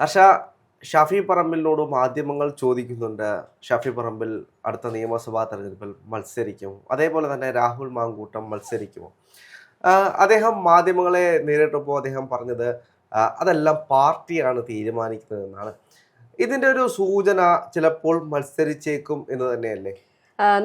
ഹർഷ ഷാഫി പറമ്പിലിനോട് മാധ്യമങ്ങൾ ചോദിക്കുന്നുണ്ട്. ഷാഫി പറമ്പിൽ അടുത്ത നിയമസഭാ തെരഞ്ഞെടുപ്പിൽ മത്സരിക്കും. അതേപോലെ തന്നെ രാഹുൽ മാങ്കൂട്ടം മത്സരിക്കുമോ? അദ്ദേഹം മാധ്യമങ്ങളെ നേരിട്ടപ്പോൾ അദ്ദേഹം പറഞ്ഞത് അതെല്ലാം പാർട്ടിയാണ് തീരുമാനിക്കുന്നതെന്നാണ്. ഇതിന്റെ ഒരു സൂചന ചിലപ്പോൾ മത്സരിച്ചേക്കും എന്ന് തന്നെയല്ലേ?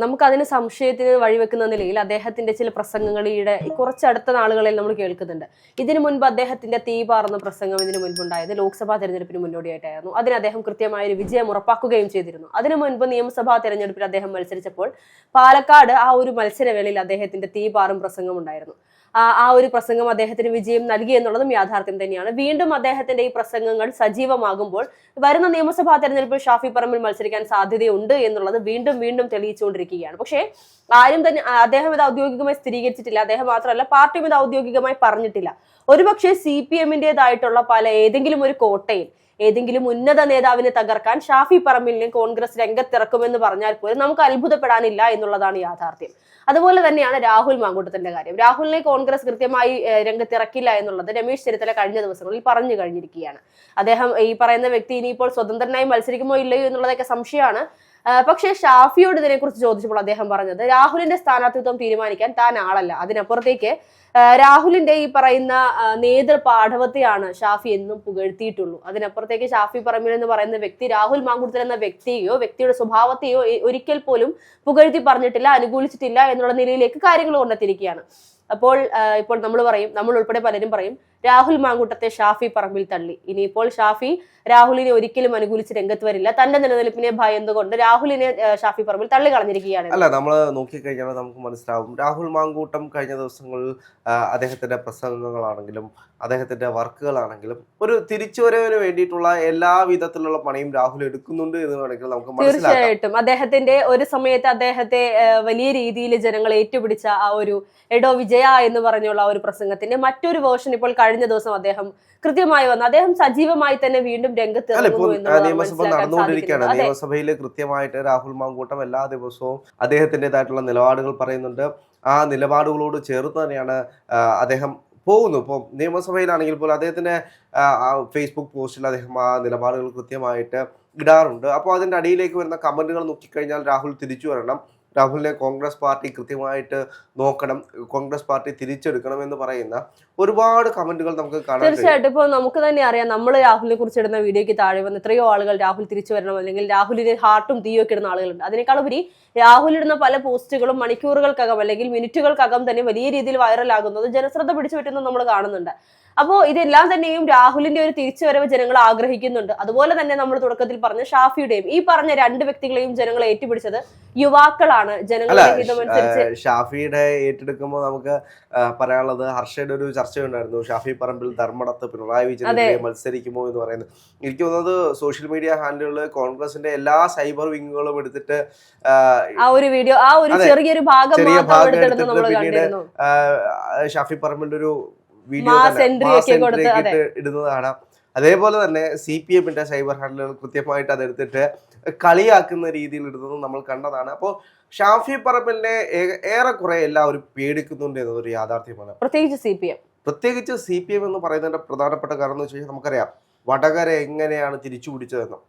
നമുക്കതിന് സംശയത്തിന് വഴിവെക്കുന്ന നിലയിൽ അദ്ദേഹത്തിന്റെ ചില പ്രസംഗങ്ങൾ ഈയിടെ ഈ കുറച്ചടുത്ത നാളുകളിൽ നമ്മൾ കേൾക്കുന്നുണ്ട്. ഇതിനു മുൻപ് അദ്ദേഹത്തിന്റെ തീ പാർന്ന പ്രസംഗം ഇതിനു മുൻപുണ്ടായത് ലോക്സഭാ തെരഞ്ഞെടുപ്പിന് മുന്നോടിയായിട്ടായിരുന്നു. അതിന് അദ്ദേഹം കൃത്യമായ ഒരു വിജയം ഉറപ്പാക്കുകയും ചെയ്തിരുന്നു. അതിനു മുൻപ് നിയമസഭാ തെരഞ്ഞെടുപ്പിൽ അദ്ദേഹം മത്സരിച്ചപ്പോൾ പാലക്കാട് ആ ഒരു മത്സരവേളയിൽ അദ്ദേഹത്തിന്റെ തീ പാറും പ്രസംഗം ഉണ്ടായിരുന്നു ആ ഒരു പ്രസംഗം അദ്ദേഹത്തിന് വിജയം നൽകി എന്നുള്ളതും യാഥാർത്ഥ്യം തന്നെയാണ്. വീണ്ടും അദ്ദേഹത്തിന്റെ ഈ പ്രസംഗങ്ങൾ സജീവമാകുമ്പോൾ വരുന്ന നിയമസഭാ തെരഞ്ഞെടുപ്പിൽ ഷാഫി പറമ്പിൽ മത്സരിക്കാൻ സാധ്യതയുണ്ട് എന്നുള്ളത് വീണ്ടും വീണ്ടും തെളിയിച്ചുകൊണ്ടിരിക്കുകയാണ്. പക്ഷേ ആരും തന്നെ അദ്ദേഹം ഇത് ഔദ്യോഗികമായി സ്ഥിരീകരിച്ചിട്ടില്ല. അദ്ദേഹം മാത്രമല്ല പാർട്ടിയും ഇത് ഔദ്യോഗികമായി പറഞ്ഞിട്ടില്ല. ഒരുപക്ഷെ സി പി എമ്മിന്റെതായിട്ടുള്ള പല ഏതെങ്കിലും ഒരു കോട്ടയിൽ ഏതെങ്കിലും ഉന്നത നേതാവിനെ തകർക്കാൻ ഷാഫി പറമ്പിലിനെ കോൺഗ്രസ് രംഗത്തിറക്കുമെന്ന് പറഞ്ഞാൽ പോലും നമുക്ക് അത്ഭുതപ്പെടാനില്ല എന്നുള്ളതാണ് യാഥാർത്ഥ്യം. അതുപോലെ തന്നെയാണ് രാഹുൽ മാങ്കൂട്ടത്തിന്റെ കാര്യം. രാഹുലിനെ കോൺഗ്രസ് കൃത്യമായി രംഗത്തിറക്കില്ല എന്നുള്ളത് രമേശ് ചെന്നിത്തല കഴിഞ്ഞ ദിവസങ്ങളിൽ പറഞ്ഞു കഴിഞ്ഞിരിക്കുകയാണ്. അദ്ദേഹം ഈ പറയുന്ന വ്യക്തി ഇനിയിപ്പോൾ സ്വതന്ത്രനായി മത്സരിക്കുമോ ഇല്ലയോ എന്നുള്ളതൊക്കെ സംശയമാണ്. പക്ഷേ ഷാഫിയോട് ഇതിനെക്കുറിച്ച് ചോദിച്ചപ്പോൾ അദ്ദേഹം പറഞ്ഞത് രാഹുലിന്റെ സ്ഥാനാർത്ഥിത്വം തീരുമാനിക്കാൻ താൻ ആളല്ല. അതിനപ്പുറത്തേക്ക് രാഹുലിന്റെ ഈ പറയുന്ന നേതൃപാഠവത്തെയാണ് ഷാഫി എന്നും പുകഴ്ത്തിയിട്ടുള്ളൂ. അതിനപ്പുറത്തേക്ക് ഷാഫി പറമ്പിൽ എന്ന് പറയുന്ന വ്യക്തി രാഹുൽ മാങ്കുടുത്തൽ എന്ന വ്യക്തിയെയോ വ്യക്തിയുടെ സ്വഭാവത്തെയോ ഒരിക്കൽ പോലും പുകഴ്ത്തി പറഞ്ഞിട്ടില്ല അനുകൂലിച്ചിട്ടില്ല എന്നുള്ള നിലയിലേക്ക് കാര്യങ്ങൾ കൊണ്ടെത്തിയിരിക്കുകയാണ്. അപ്പോൾ ഇപ്പോൾ നമ്മൾ പറയും നമ്മൾ ഉൾപ്പെടെ പലരും പറയും രാഹുൽ മാങ്കൂട്ടത്തെ ഷാഫി പറമ്പിൽ തള്ളി. ഇനിയിപ്പോൾ ഷാഫി രാഹുലിനെ ഒരിക്കലും അനുകൂലിച്ച് രംഗത്ത് വരില്ല. തന്റെ നിലനിൽപ്പിനെ ഭയന്നുകൊണ്ട് രാഹുലിനെ ഷാഫി പറമ്പിൽ തള്ളി കളഞ്ഞിരിക്കുകയാണ് അല്ല നമ്മൾ നോക്കിക്കഴിഞ്ഞാൽ നമുക്ക് മനസ്സിലാവും. രാഹുൽ മാങ്കൂട്ടം കഴിഞ്ഞ ദിവസങ്ങളിൽ അദ്ദേഹത്തിന്റെ പ്രസംഗങ്ങളാണെങ്കിലും അദ്ദേഹത്തിന്റെ വർക്കുകളാണെങ്കിലും ഒരു തിരിച്ചുവരവിന് വേണ്ടിയിട്ടുള്ള എല്ലാ വിധത്തിലുള്ള പണിയും രാഹുൽ എടുക്കുന്നുണ്ട് എന്ന് വേണമെങ്കിൽ നമുക്ക് തീർച്ചയായിട്ടും. അദ്ദേഹത്തിന്റെ ഒരു സമയത്ത് അദ്ദേഹത്തെ വലിയ രീതിയിൽ ജനങ്ങൾ ഏറ്റുപിടിച്ച ആ ഒരു എഡോ വിജയ എന്ന് പറഞ്ഞുള്ള ആ ഒരു പ്രസംഗത്തിന്റെ മറ്റൊരു വേർഷൻ ഇപ്പോൾ കഴിഞ്ഞ ദിവസം അദ്ദേഹം കൃത്യമായി വന്നു. അദ്ദേഹം സജീവമായി തന്നെ വീണ്ടും രംഗത്ത് നിയമസഭ നടന്നുകൊണ്ടിരിക്കുകയാണ്. നിയമസഭയിൽ കൃത്യമായിട്ട് രാഹുൽ മാങ്കൂട്ടം എല്ലാ ദിവസവും അദ്ദേഹത്തിന്റെതായിട്ടുള്ള നിലപാടുകൾ പറയുന്നുണ്ട്. ആ നിലപാടുകളോട് ചേർന്ന് തന്നെയാണ് അദ്ദേഹം പോകുന്നു. ഇപ്പോൾ നിയമസഭയിലാണെങ്കിൽ പോലും ആ ഫേസ്ബുക്ക് പോസ്റ്റിൽ അദ്ദേഹം ആ നിലപാടുകൾ കൃത്യമായിട്ട് ഇടാറുണ്ട്. അപ്പോൾ അതിന്റെ അടിയിലേക്ക് വരുന്ന കമന്റുകൾ നോക്കിക്കഴിഞ്ഞാൽ രാഹുൽ തിരിച്ചു വരണം. രാഹുലിനെ കോൺഗ്രസ് പാർട്ടി കൃത്യമായിട്ട് നോക്കണം കോൺഗ്രസ് പാർട്ടി തിരിച്ചെടുക്കണം എന്ന് പറയുന്ന ഒരുപാട് കമന്റുകൾ നമുക്ക് കാണാം തീർച്ചയായിട്ടും. ഇപ്പോൾ നമുക്ക് തന്നെ അറിയാം നമ്മൾ രാഹുലിനെ കുറിച്ച് ഇടുന്ന വീഡിയോയ്ക്ക് താഴെ വന്ന് എത്രയോ ആളുകൾ രാഹുൽ തിരിച്ചു വരണം അല്ലെങ്കിൽ രാഹുലിന് ഹാർട്ടും തീയും ഒക്കെ ഇടുന്ന ആളുകളുണ്ട്. അതിനേക്കാൾ ഉപരി രാഹുൽ ഇടുന്ന പല പോസ്റ്റുകളും മണിക്കൂറുകൾക്കകം അല്ലെങ്കിൽ മിനിറ്റുകൾക്കകം തന്നെ വലിയ രീതിയിൽ വൈറലാകുന്നത് ജനശ്രദ്ധ പിടിച്ചു പറ്റുന്നത് നമ്മൾ കാണുന്നുണ്ട്. അപ്പോൾ ഇതെല്ലാം തന്നെയും രാഹുലിന്റെ ഒരു തിരിച്ചുവരവ് ജനങ്ങൾ ആഗ്രഹിക്കുന്നുണ്ട്. അതുപോലെ തന്നെ നമ്മൾ തുടക്കത്തിൽ പറഞ്ഞ ഷാഫിയുടെയും ഈ പറഞ്ഞ രണ്ട് വ്യക്തികളെയും ജനങ്ങൾ ഏറ്റുപിടിച്ചത് യുവാക്കളാണ്. ജനങ്ങളുടെ ഹിതമനുസരിച്ച് ഷാഫിയുടെ ഏറ്റെടുക്കുമ്പോൾ നമുക്ക് പറയാനുള്ളത് ഹർഷയുടെ ഒരു ചർച്ചയുണ്ടായിരുന്നു. ഷാഫി പറമ്പിൽ ധർമ്മടത്ത് പിണറായി വിജയനെതിരെ മത്സരിക്കുമോ എന്ന് പറയുന്നത്. എനിക്ക് തോന്നുന്നത് സോഷ്യൽ മീഡിയ ഹാൻഡിലുകൾ കോൺഗ്രസിന്റെ എല്ലാ സൈബർ വിങ്ങുകളും എടുത്തിട്ട് ആ ഒരു വീഡിയോ ആ ഒരു ചെറിയൊരു ഭാഗം പിന്നീട് ഷാഫി പറമ്പിന്റെ ഒരു വീഡിയോ. ഇടുന്നത് കാണാം. അതേപോലെ തന്നെ സി പി എമ്മിന്റെ സൈബർ ഹാൻഡലുകൾ കൃത്യമായിട്ട് അതെടുത്തിട്ട് കളിയാക്കുന്ന രീതിയിൽ ഇടുന്നത് നമ്മൾ കണ്ടതാണ്. അപ്പോൾ ഷാഫി പറമ്പിന്റെ ഏ- ഏറെക്കുറെ എല്ലാവരും പേടിക്കുന്നുണ്ട് എന്നതൊരു യാഥാർത്ഥ്യമാണ്. പ്രത്യേകിച്ച് സി പി എം പ്രത്യേകിച്ച് സി പി എം എന്ന് പറയുന്നതിന്റെ പ്രധാനപ്പെട്ട കാരണം എന്ന് വെച്ച് കഴിഞ്ഞാൽ നമുക്കറിയാം വടകര എങ്ങനെയാണ് തിരിച്ചു പിടിച്ചതെന്നും.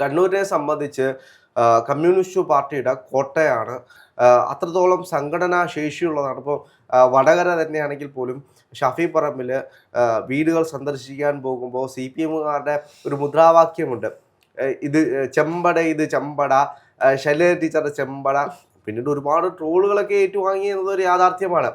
കണ്ണൂരിനെ സംബന്ധിച്ച് കമ്മ്യൂണിസ്റ്റ് പാർട്ടിയുടെ കോട്ടയാണ് അത്രത്തോളം സംഘടനാ ശേഷിയുള്ളതാണ്. ഇപ്പോൾ വടകര തന്നെയാണെങ്കിൽ പോലും ഷഫി പറമ്പിൽ വീടുകൾ സന്ദർശിക്കാൻ പോകുമ്പോൾ സി പി എമ്മുകാരുടെ ഒരു മുദ്രാവാക്യമുണ്ട്. ഇത് ചെമ്പട ഇത് ചെമ്പട ശൈലജ ടീച്ചറുടെ ചെമ്പട പിന്നീട് ഒരുപാട് ട്രോളുകളൊക്കെ ഏറ്റുവാങ്ങി എന്നത് ഒരു യാഥാർത്ഥ്യമാണ്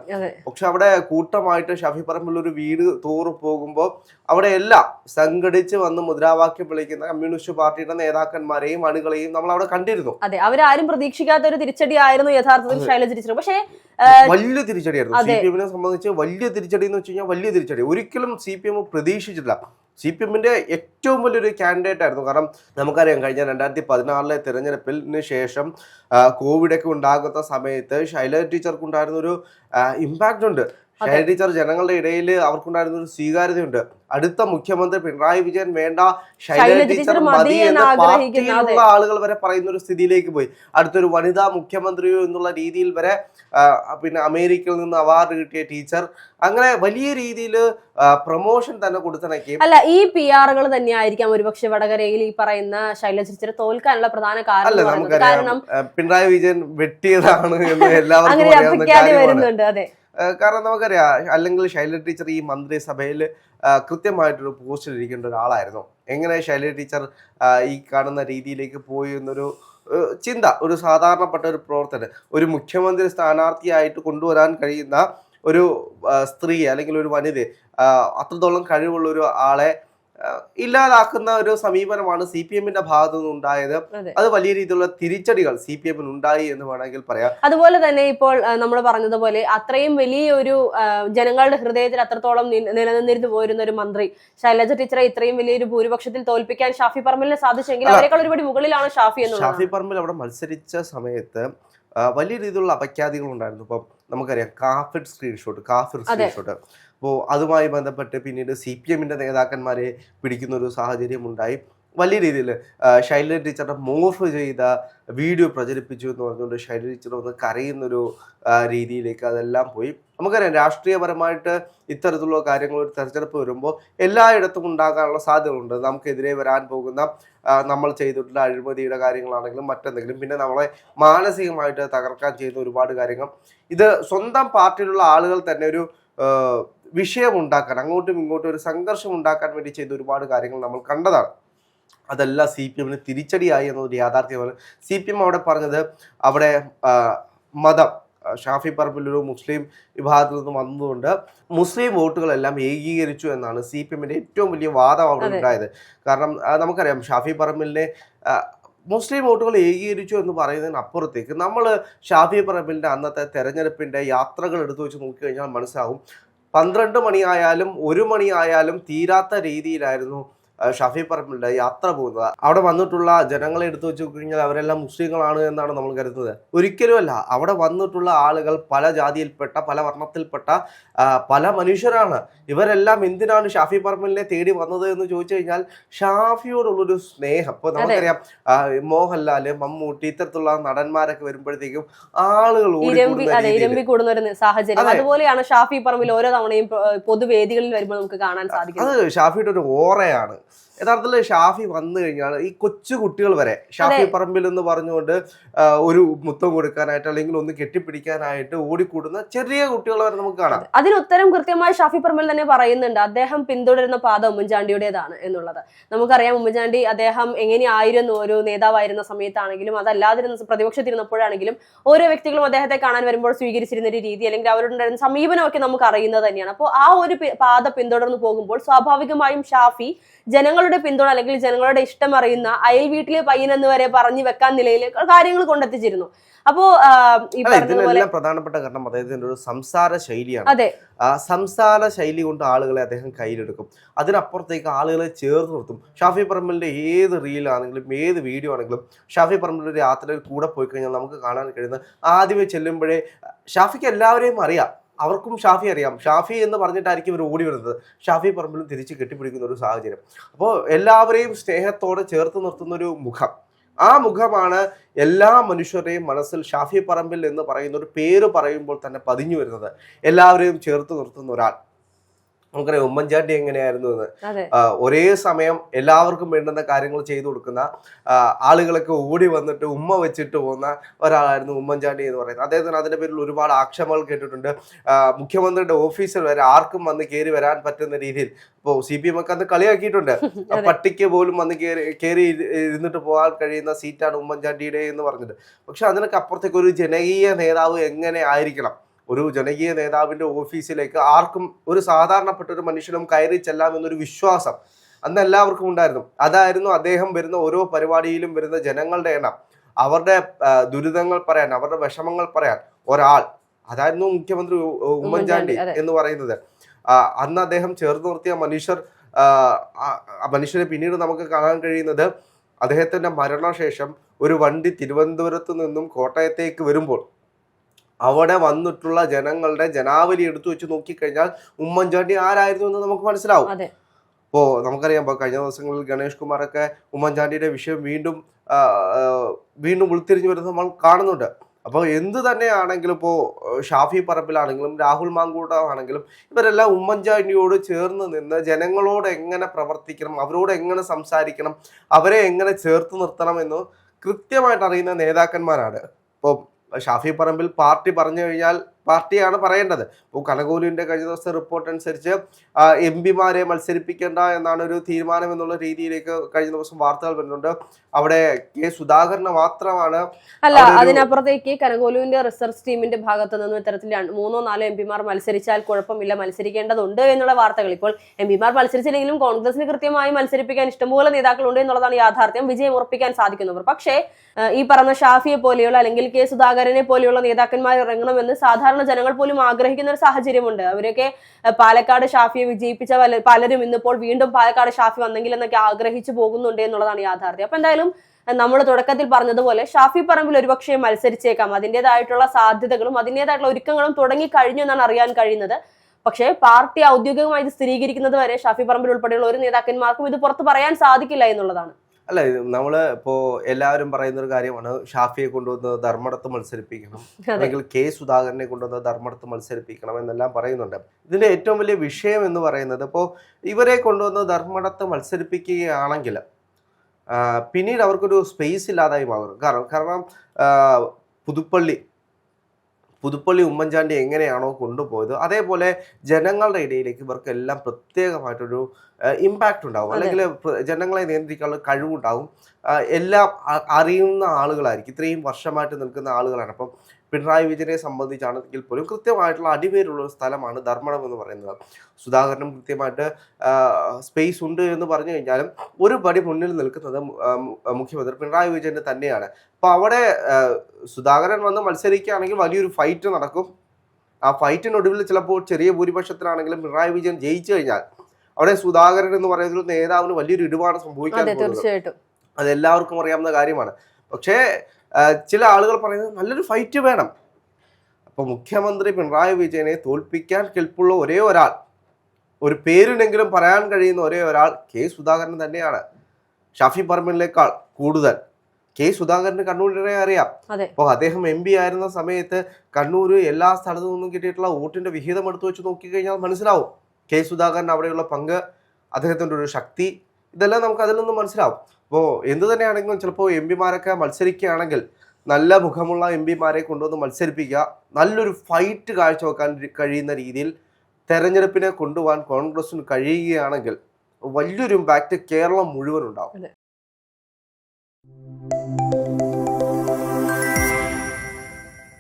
പക്ഷെ അവിടെ കൂട്ടമായിട്ട് ഷഫി പറമ്പിൽ ഒരു വീട് തോറു പോകുമ്പോൾ അവിടെ എല്ലാം സംഘടിച്ച് വന്ന് മുദ്രാവാക്യം വിളിക്കുന്ന കമ്മ്യൂണിസ്റ്റ് പാർട്ടിയുടെ നേതാക്കന്മാരെയും അണികളെയും നമ്മൾ അവിടെ കണ്ടിരുന്നു. അതെ അവരാരും പ്രതീക്ഷിക്കാത്ത ഒരു തിരിച്ചടി ആയിരുന്നു യഥാർത്ഥത്തിൽ ശൈലജ പക്ഷേ വലിയ തിരിച്ചടിയായിരുന്നു. സി. പി എമ്മിനെ സംബന്ധിച്ച് വലിയ തിരിച്ചടി എന്ന് വെച്ച് കഴിഞ്ഞാൽ വലിയ തിരിച്ചടി. ഒരിക്കലും സി പി എം പ്രതീക്ഷിച്ചിട്ടില്ല. സി പി എമ്മിന്റെ ഏറ്റവും വലിയൊരു കാൻഡിഡേറ്റ് ആയിരുന്നു. കാരണം നമുക്കറിയാം കഴിഞ്ഞ രണ്ടായിരത്തി പതിനാറിലെ തിരഞ്ഞെടുപ്പിന് ശേഷം കോവിഡൊക്കെ ഉണ്ടാകുന്ന സമയത്ത് ശൈല ടീച്ചർക്ക് ഉണ്ടായിരുന്ന ഒരു ഇമ്പാക്റ്റ് ഉണ്ട്. ശൈല ടീച്ചർ ജനങ്ങളുടെ ഇടയിൽ അവർക്കുണ്ടായിരുന്ന ഒരു സ്വീകാര്യതയുണ്ട്. അടുത്ത മുഖ്യമന്ത്രി പിണറായി വിജയൻ വേണ്ട ശൈലജ ടീച്ചർ ടീച്ചർ മതി എന്ന് പാർട്ടിയിലുള്ള ആളുകൾ വരെ പറയുന്ന ഒരു സ്ഥിതിയിലേക്ക് പോയി. അടുത്തൊരു വനിതാ മുഖ്യമന്ത്രിയോ എന്നുള്ള രീതിയിൽ വരെ പിന്നെ അമേരിക്കയിൽ നിന്ന് അവാർഡ് കിട്ടിയ ടീച്ചർ അങ്ങനെ വലിയ രീതിയിൽ പ്രൊമോഷൻ തന്നെ കൊടുത്തിണക്കി അല്ല ഈ പി ആറുകൾ തന്നെയായിരിക്കാം ഒരുപക്ഷെ വടകരയിൽ ഈ പറയുന്ന ശൈലജ ടീച്ചറെ തോൽക്കാനുള്ള പ്രധാന കാരണം കാരണം പിണറായി വിജയൻ വെട്ടിയതാണ് എന്ന് എല്ലാവർക്കും അറിയാവുന്ന കാര്യമാണ്. കാരണം നമുക്കറിയാം അല്ലെങ്കിൽ ശൈലജ ടീച്ചർ ഈ മന്ത്രിസഭയിൽ കൃത്യമായിട്ടൊരു പോസ്റ്റിൽ ഇരിക്കേണ്ട ഒരാളായിരുന്നു. എങ്ങനെ ശൈലജ ടീച്ചർ ഈ കാണുന്ന രീതിയിലേക്ക് പോയി എന്നൊരു ചിന്ത ഒരു സാധാരണപ്പെട്ട ഒരു പ്രവർത്തനം ഒരു മുഖ്യമന്ത്രി സ്ഥാനാർത്ഥിയായിട്ട് കൊണ്ടുവരാൻ കഴിയുന്ന ഒരു സ്ത്രീ അല്ലെങ്കിൽ ഒരു വനിത അത്രത്തോളം കഴിവുള്ള ഒരു ആളെ ഇല്ലാതാക്കുന്ന ഒരു സമീപനമാണ് സി പി എമ്മിന്റെ ഭാഗത്തു നിന്നുണ്ടായത് അതെ. വലിയ രീതിയിലുള്ള തിരിച്ചടികൾ സി പി എമ്മിന് ഉണ്ടായി എന്ന് വേണമെങ്കിൽ പറയാം. അതുപോലെ തന്നെ ഇപ്പോൾ നമ്മൾ പറഞ്ഞതുപോലെ അത്രയും വലിയ ഒരു ജനങ്ങളുടെ ഹൃദയത്തിൽ അത്രത്തോളം നിലനിന്നിരുന്നു പോയിരുന്ന ഒരു മന്ത്രി. ശൈലജ ടീച്ചറെ ഇത്രയും വലിയൊരു ഭൂരിപക്ഷത്തിൽ തോൽപ്പിക്കാൻ ഷാഫി പറമ്പലിനെ സാധിച്ചെങ്കിൽ. അവരെക്കാൾ ഒരുപടി മുകളിലാണ് ഷാഫി എന്ന് ഷാഫി പറമ്പിൽ അവിടെ മത്സരിച്ച സമയത്ത് വലിയ രീതിയിലുള്ള അപഖ്യാതികൾ ഉണ്ടായിരുന്നു. ഇപ്പം നമുക്കറിയാം കാഫിഡ് സ്ക്രീൻഷോട്ട് കാഫിഡ് സ്ക്രീൻഷോട്ട് അപ്പോൾ അതുമായി ബന്ധപ്പെട്ട് പിന്നീട് സി പി എമ്മിന്റെ നേതാക്കന്മാരെ പിടിക്കുന്ന ഒരു സാഹചര്യം ഉണ്ടായി വലിയ രീതിയിൽ ശൈലജ ടീച്ചറുടെ മോർഫ് ചെയ്ത വീഡിയോ പ്രചരിപ്പിച്ചു എന്ന് പറഞ്ഞുകൊണ്ട് ശൈലജ ടീച്ചർ ഒന്ന് കരയുന്നൊരു രീതിയിലേക്ക് അതെല്ലാം പോയി. നമുക്കറിയാം രാഷ്ട്രീയപരമായിട്ട് ഇത്തരത്തിലുള്ള കാര്യങ്ങൾ ഒരു തെരഞ്ഞെടുപ്പ് വരുമ്പോൾ എല്ലായിടത്തും ഉണ്ടാകാനുള്ള സാധ്യതകളുണ്ട്. നമുക്കെതിരെ വരാൻ പോകുന്ന നമ്മൾ ചെയ്തിട്ടുള്ള അഴിമതിയുടെ കാര്യങ്ങളാണെങ്കിലും മറ്റെന്തെങ്കിലും പിന്നെ നമ്മളെ മാനസികമായിട്ട് തകർക്കാൻ ചെയ്യുന്ന ഒരുപാട് കാര്യങ്ങൾ. ഇത് സ്വന്തം പാർട്ടിയിലുള്ള ആളുകൾ തന്നെ ഒരു ആ, വിഷയം ഉണ്ടാക്കാൻ അങ്ങോട്ടും ഇങ്ങോട്ടും ഒരു സംഘർഷം ഉണ്ടാക്കാൻ വേണ്ടി ചെയ്ത ഒരുപാട് കാര്യങ്ങൾ നമ്മൾ കണ്ടതാണ്. അതെല്ലാം സി പി എമ്മിന് തിരിച്ചടിയായി എന്നൊരു യാഥാർത്ഥ്യമാണ് സി പി എം അവിടെ പറഞ്ഞത് അവിടെ മതം ഷാഫി പറമ്പിലൊരു മുസ്ലിം വിഭാഗത്തിൽ നിന്ന് വന്നതുകൊണ്ട് മുസ്ലിം വോട്ടുകളെല്ലാം ഏകീകരിച്ചു എന്നാണ് സി പി എമ്മിന്റെ ഏറ്റവും വലിയ വാദം അവിടെ ഉണ്ടായത്. കാരണം നമുക്കറിയാം ഷാഫി പറമ്പിലിനെ മുസ്ലിം വോട്ടുകൾ ഏകീകരിച്ചു എന്ന് പറയുന്നതിന് അപ്പുറത്തേക്ക് നമ്മൾ ഷാഫി പറമ്പിലിന്റെ അന്നത്തെ തെരഞ്ഞെടുപ്പിന്റെ യാത്രകൾ എടുത്തു വെച്ച് നോക്കിക്കഴിഞ്ഞാൽ മനസ്സിലാവും പന്ത്രണ്ട് മണിയായാലും ഒരു മണിയായാലും തീരാത്ത രീതിയിലായിരുന്നു ഷാഫി പറമ്പിലിന്റെ യാത്ര പോകുന്നത്. അവിടെ വന്നിട്ടുള്ള ജനങ്ങളെ എടുത്തു വെച്ച് കഴിഞ്ഞാൽ അവരെല്ലാം മുസ്ലിങ്ങളാണ് എന്നാണ് നമ്മൾ കരുതുന്നത്. ഒരിക്കലുമല്ല അവിടെ വന്നിട്ടുള്ള ആളുകൾ പല ജാതിയിൽപ്പെട്ട പല വർണത്തിൽപ്പെട്ട പല മനുഷ്യരാണ്. ഇവരെല്ലാം എന്തിനാണ് ഷാഫി പറമ്പിലിനെ തേടി വന്നത് എന്ന് ചോദിച്ചു കഴിഞ്ഞാൽ ഷാഫിയോടുള്ളൊരു സ്നേഹം. ഇപ്പൊ നമുക്കറിയാം മോഹൻലാൽ മമ്മൂട്ടി ഇത്തരത്തിലുള്ള നടന്മാരൊക്കെ വരുമ്പോഴത്തേക്കും ആളുകൾ കൂടുന്ന സാഹചര്യം. അതുപോലെയാണ് ഷാഫി പറമ്പിൽ ഓരോ തവണയും പൊതുവേദികളിൽ വരുമ്പോൾ നമുക്ക് കാണാൻ സാധിക്കും അത് ഷാഫിയുടെ ഒരു ഓറയാണ്. യഥാർത്ഥത്തിൽ ഷാഫി വന്നു കഴിഞ്ഞാൽ ഈ കൊച്ചു കുട്ടികൾ വരെ ഷാഫി പറമ്പിൽ എന്ന് പറഞ്ഞുകൊണ്ട് ഒരു മുത്തം കൊടുക്കാനായിട്ട് അല്ലെങ്കിൽ ഒന്ന് കെട്ടിപ്പിടിക്കാനായിട്ട് ഓടിക്കൂടുന്ന ചെറിയ കുട്ടികൾ വരെ നമുക്ക് കാണാം. അതിന് ഉത്തരം കൃത്യമായി ഷാഫി പറമ്പിൽ തന്നെ പറയുന്നുണ്ട്. അദ്ദേഹം പിന്തുടരുന്ന പാത ഉമ്മൻചാണ്ടിയുടേതാണ് എന്നുള്ളത്. നമുക്കറിയാം ഉമ്മൻചാണ്ടി അദ്ദേഹം എങ്ങനെയായിരുന്നു ഒരു നേതാവായിരുന്ന സമയത്താണെങ്കിലും അതല്ലാതിരുന്ന പ്രതിപക്ഷത്തിരുന്നപ്പോഴാണെങ്കിലും ഓരോ വ്യക്തികളും അദ്ദേഹത്തെ കാണാൻ വരുമ്പോൾ സ്വീകരിച്ചിരുന്ന ഒരു രീതി അല്ലെങ്കിൽ അവരുണ്ടായിരുന്ന സമീപനമൊക്കെ നമുക്ക് അറിയുന്നത് തന്നെയാണ്. അപ്പോൾ ആ ഒരു പാത പിന്തുടർന്ന് പോകുമ്പോൾ സ്വാഭാവികമായും ഷാഫി ജനങ്ങളുടെ പിന്തുണ അല്ലെങ്കിൽ ജനങ്ങളുടെ ഇഷ്ടം അറിയുന്ന അയൽ വീട്ടിലെ പയ്യൻ എന്ന് വരെ പറഞ്ഞു വെക്കാൻ നിലയിൽ കാര്യങ്ങൾ കൊണ്ടെത്തിച്ചിരുന്നു. അപ്പോ ഈ പ്രധാനപ്പെട്ട കാരണം അദ്ദേഹത്തിന്റെ ഒരു സംസാര ശൈലിയാണ്. അതെ. സംസാര ശൈലി കൊണ്ട് ആളുകളെ അദ്ദേഹം കയ്യിലെടുക്കും. അതിനപ്പുറത്തേക്ക് ആളുകളെ ചേർത്ത് നിർത്തും. ഷാഫി പറമ്പലിന്റെ ഏത് റീലാണെങ്കിലും ഏത് വീഡിയോ ആണെങ്കിലും ഷാഫി പറമ്പലിന്റെ യാത്രയിൽ കൂടെ പോയി കഴിഞ്ഞാൽ നമുക്ക് കാണാൻ കഴിയുന്ന ആദ്യമേ ചെല്ലുമ്പോഴേ ഷാഫിക്ക് എല്ലാവരെയും അറിയാം. അവർക്കും ഷാഫി അറിയാം. ഷാഫി എന്ന് പറഞ്ഞിട്ടായിരിക്കും ഇവർ ഓടി വരുന്നത്. ഷാഫി പറമ്പിലും തിരിച്ച് കെട്ടിപ്പിടിക്കുന്ന ഒരു സാഹചര്യം. അപ്പോൾ എല്ലാവരെയും സ്നേഹത്തോടെ ചേർത്ത് നിർത്തുന്ന ഒരു മുഖം. ആ മുഖമാണ് എല്ലാ മനുഷ്യരുടെയും മനസ്സിൽ ഷാഫി പറമ്പിൽ എന്ന് പറയുന്ന ഒരു പേര് പറയുമ്പോൾ തന്നെ പതിഞ്ഞു വരുന്നത്. എല്ലാവരെയും ചേർത്ത് നിർത്തുന്ന ഒരാൾ. നമുക്കറിയാം ഉമ്മൻചാണ്ടി എങ്ങനെയായിരുന്നു എന്ന്. ഒരേ സമയം എല്ലാവർക്കും വേണ്ടുന്ന കാര്യങ്ങൾ ചെയ്തു കൊടുക്കുന്ന ആളുകളൊക്കെ ഓടി വന്നിട്ട് ഉമ്മ വെച്ചിട്ട് പോകുന്ന ഒരാളായിരുന്നു ഉമ്മൻചാണ്ടി എന്ന് പറയുന്നത്. അദ്ദേഹത്തിന് അതിന്റെ പേരിൽ ഒരുപാട് ആക്ഷേപങ്ങൾ കേട്ടിട്ടുണ്ട്. മുഖ്യമന്ത്രിയുടെ ഓഫീസിൽ വരെ ആർക്കും വന്ന് കയറി വരാൻ പറ്റുന്ന രീതിയിൽ ഇപ്പോൾ സി പി എം ഒക്കെ അന്ന് കളിയാക്കിയിട്ടുണ്ട്. പട്ടിക്ക് പോലും വന്ന് കയറി കയറി ഇരു- ഇരുന്നിട്ട് പോകാൻ കഴിയുന്ന സീറ്റാണ് ഉമ്മൻചാണ്ടിയുടെ എന്ന് പറഞ്ഞിട്ട് പക്ഷെ അതിനൊക്കെ അപ്പുറത്തേക്ക് ഒരു ജനകീയ നേതാവ് എങ്ങനെ ആയിരിക്കണം? ഒരു ജനകീയ നേതാവിന്റെ ഓഫീസിലേക്ക് ആർക്കും ഒരു സാധാരണപ്പെട്ട ഒരു മനുഷ്യനും കയറി ചെല്ലാമെന്നൊരു വിശ്വാസം അന്ന് എല്ലാവർക്കും ഉണ്ടായിരുന്നു. അതായിരുന്നു അദ്ദേഹം വരുന്ന ഓരോ പരിപാടിയിലും വരുന്ന ജനങ്ങളുടെ എണ്ണം. അവരുടെ ദുരിതങ്ങൾ പറയാൻ അവരുടെ വിഷമങ്ങൾ പറയാൻ ഒരാൾ. അതായിരുന്നു മുഖ്യമന്ത്രി ഉമ്മൻചാണ്ടി എന്ന് പറയുന്നത്. അന്ന് അദ്ദേഹം ചേർത്ത് നിർത്തിയ മനുഷ്യർ മനുഷ്യരെ പിന്നീട് നമുക്ക് കാണാൻ കഴിയുന്നത് അദ്ദേഹത്തിന്റെ മരണശേഷം ഒരു വണ്ടി തിരുവനന്തപുരത്ത് നിന്നും കോട്ടയത്തേക്ക് വരുമ്പോൾ അവിടെ വന്നിട്ടുള്ള ജനങ്ങളുടെ ജനാവലി എടുത്തു വെച്ച് നോക്കിക്കഴിഞ്ഞാൽ ഉമ്മൻചാണ്ടി ആരായിരുന്നു എന്ന് നമുക്ക് മനസ്സിലാവും. അതെ. ഇപ്പോൾ നമുക്കറിയാം ഇപ്പോൾ കഴിഞ്ഞ ദിവസങ്ങളിൽ ഗണേഷ് കുമാറൊക്കെ ഉമ്മൻചാണ്ടിയുടെ വിഷയം വീണ്ടും വീണ്ടും ഉൾത്തിരിഞ്ഞു വരുന്നത് നമ്മൾ കാണുന്നുണ്ട്. അപ്പോൾ എന്ത് തന്നെയാണെങ്കിലും ഇപ്പോ ഷാഫി പറമ്പിലാണെങ്കിലും രാഹുൽ മാങ്കൂട്ടാണെങ്കിലും ഇവരെല്ലാം ഉമ്മൻചാണ്ടിയോട് ചേർന്ന് നിന്ന് ജനങ്ങളോട് എങ്ങനെ പ്രവർത്തിക്കണം അവരോട് എങ്ങനെ സംസാരിക്കണം അവരെ എങ്ങനെ ചേർത്ത് നിർത്തണം എന്ന് കൃത്യമായിട്ട് അറിയുന്ന നേതാക്കന്മാരാണ്. ഇപ്പോൾ ഷാഫി പറമ്പിൽ പാർട്ടി പറഞ്ഞു കഴിഞ്ഞാൽ പാർട്ടിയാണ് പറയേണ്ടത്. ഇപ്പോൾ കലകൂലിന്റെ കഴിഞ്ഞ ദിവസത്തെ റിപ്പോർട്ട് അനുസരിച്ച് എം പിമാരെ മത്സരിപ്പിക്കേണ്ട എന്നാണ് ഒരു തീരുമാനം എന്നുള്ള രീതിയിലേക്ക് കഴിഞ്ഞ ദിവസം വാർത്തകൾ വരുന്നുണ്ട്. അവിടെ കെ സുധാകരന് മാത്രമാണ് അല്ല അതിനപ്പുറത്തേക്ക് കനകോലുവിന്റെ റിസർച്ച് ടീമിന്റെ ഭാഗത്തു നിന്നും ഇത്തരത്തിൽ മൂന്നോ നാലോ എം പിമാർ മത്സരിച്ചാൽ കുഴപ്പമില്ല മത്സരിക്കേണ്ടതുണ്ട് എന്നുള്ള വാർത്തകൾ. ഇപ്പോൾ എം പിമാർ മത്സരിച്ചില്ലെങ്കിലും കോൺഗ്രസിന് കൃത്യമായി മത്സരിപ്പിക്കാൻ ഇഷ്ടംപോലെ നേതാക്കളുണ്ട് എന്നുള്ളതാണ് യാഥാർത്ഥ്യം. വിജയം ഉറപ്പിക്കാൻ സാധിക്കുന്നവർ. പക്ഷേ ഈ പറഞ്ഞ ഷാഫിയെ പോലെയുള്ള അല്ലെങ്കിൽ കെ സുധാകരനെ പോലെയുള്ള നേതാക്കന്മാർ ഇറങ്ങണമെന്ന് സാധാരണ ജനങ്ങൾ പോലും ആഗ്രഹിക്കുന്ന ഒരു സാഹചര്യമുണ്ട്. അവരൊക്കെ പാലക്കാട് ഷാഫിയെ വിജയിപ്പിച്ച പലരും ഇന്നിപ്പോൾ വീണ്ടും പാലക്കാട് ഷാഫി വന്നെങ്കിൽ എന്നൊക്കെ ആഗ്രഹിച്ചു പോകുന്നുണ്ട് എന്നുള്ളതാണ് യാഥാർത്ഥ്യം. അപ്പൊ എന്തായാലും നമ്മൾ തുടക്കത്തിൽ പറഞ്ഞതുപോലെ ഷാഫി പറമ്പിൽ ഒരുപക്ഷെ മത്സരിച്ചേക്കാം. അതിന്റെതായിട്ടുള്ള സാധ്യതകളും അതിന്റെതായിട്ടുള്ള ഒരുക്കങ്ങളും തുടങ്ങി കഴിഞ്ഞു എന്നാണ് അറിയാൻ കഴിയുന്നത്. പക്ഷേ പാർട്ടി ഔദ്യോഗികമായി ഇത് സ്ഥിരീകരിക്കുന്നത് വരെ ഷാഫി പറമ്പിൽ ഉൾപ്പെടെയുള്ള ഒരു നേതാക്കന്മാർക്കും ഇത് പുറത്ത് പറയാൻ സാധിക്കില്ല എന്നുള്ളതാണ്. അല്ല നമ്മൾ നമ്മൾ ഇപ്പോ എല്ലാവരും പറയുന്ന ഒരു കാര്യമാണ് ഷാഫിയെ കൊണ്ടുവന്ന് ധർമ്മടത്ത് മത്സരിപ്പിക്കണം അല്ലെങ്കിൽ കെ സുധാകരനെ കൊണ്ടുവന്ന് ധർമ്മടത്ത് മത്സരിപ്പിക്കണം എന്നെല്ലാം പറയുന്നുണ്ട്. ഇതിന്റെ ഏറ്റവും വലിയ വിഷയം എന്ന് പറയുന്നത് ഇപ്പോ ഇവരെ കൊണ്ടുവന്ന് ധർമ്മടത്ത് മത്സരിപ്പിക്കുകയാണെങ്കിൽ പിന്നീട് അവർക്കൊരു സ്പേസ് ഇല്ലാതായി മാറും. കാരണം കാരണം പുതുപ്പള്ളി പുതുപ്പള്ളി ഉമ്മൻചാണ്ടി എങ്ങനെയാണോ കൊണ്ടുപോയത് അതേപോലെ ജനങ്ങളുടെ ഇടയിലേക്ക് ഇവർക്കെല്ലാം പ്രത്യേകമായിട്ടൊരു ഇമ്പാക്റ്റ് ഉണ്ടാവും. അല്ലെങ്കിൽ ജനങ്ങളെ നിയന്ത്രിക്കാനുള്ള കഴിവുണ്ടാവും. എല്ലാം അറിയുന്ന ആളുകളായിരിക്കും. ഇത്രയും വർഷമായിട്ട് നിൽക്കുന്ന ആളുകളാണ്. അപ്പം പിണറായി വിജയനെ സംബന്ധിച്ചാണെങ്കിൽ പോലും കൃത്യമായിട്ടുള്ള അടിവേരുള്ള ഒരു സ്ഥലമാണ് ധർമ്മടം എന്ന് പറയുന്നത്. സുധാകരനും കൃത്യമായിട്ട് സ്പേസ് ഉണ്ട് എന്ന് പറഞ്ഞു കഴിഞ്ഞാലും ഒരു പടി മുന്നിൽ നിൽക്കുന്നത് മുഖ്യമന്ത്രി പിണറായി വിജയൻ തന്നെയാണ്. അപ്പൊ അവിടെ സുധാകരൻ വന്ന് മത്സരിക്കുകയാണെങ്കിൽ വലിയൊരു ഫൈറ്റ് നടക്കും. ആ ഫൈറ്റിനൊടുവിൽ ചിലപ്പോൾ ചെറിയ ഭൂരിപക്ഷത്തിലാണെങ്കിലും പിണറായി വിജയൻ ജയിച്ചു കഴിഞ്ഞാൽ അവിടെ സുധാകരൻ എന്ന് പറയുന്ന ഒരു നേതാവിന് വലിയൊരു ഇടിപാട് സംഭവിക്കാൻ പോകുന്നത്. തീർച്ചയായിട്ടും. അത് എല്ലാവർക്കും അറിയാവുന്ന കാര്യമാണ്. പക്ഷേ ചില ആളുകൾ പറയുന്നത് നല്ലൊരു ഫൈറ്റ് വേണം. അപ്പോൾ മുഖ്യമന്ത്രി പിണറായി വിജയനെ തോൽപ്പിക്കാൻ കെൽപ്പുള്ള ഒരേ ഒരാൾ ഒരു പേരിനെങ്കിലും പറയാൻ കഴിയുന്ന ഒരേ ഒരാൾ കെ സുധാകരൻ തന്നെയാണ്. ഷാഫി പറമ്പിലിനേക്കാൾ കൂടുതൽ. കെ സുധാകരന് കണ്ണൂരിനെ അറിയാം. അപ്പോൾ അദ്ദേഹം എം പി ആയിരുന്ന സമയത്ത് കണ്ണൂർ എല്ലാ സ്ഥലത്തു നിന്നും കിട്ടിയിട്ടുള്ള വോട്ടിന്റെ വിഹിതം എടുത്തു വെച്ച് നോക്കിക്കഴിഞ്ഞാൽ മനസ്സിലാവും. കെ സുധാകരൻ അവിടെയുള്ള പങ്ക് അദ്ദേഹത്തിന്റെ ഒരു ശക്തി ഇതെല്ലാം നമുക്ക് അതിൽ നിന്നും മനസ്സിലാവും. അപ്പോൾ എന്ത് തന്നെയാണെങ്കിലും ചിലപ്പോൾ എം പിമാരൊക്കെ മത്സരിക്കുകയാണെങ്കിൽ നല്ല മുഖമുള്ള എം പിമാരെ കൊണ്ടുവന്ന് മത്സരിപ്പിക്കുക നല്ലൊരു ഫൈറ്റ് കാഴ്ചവെക്കാൻ കഴിയുന്ന രീതിയിൽ തെരഞ്ഞെടുപ്പിനെ കൊണ്ടുപോകാൻ കോൺഗ്രസിന് കഴിയുകയാണെങ്കിൽ വലിയൊരു ഇമ്പാക്റ്റ് കേരളം മുഴുവൻ ഉണ്ടാവും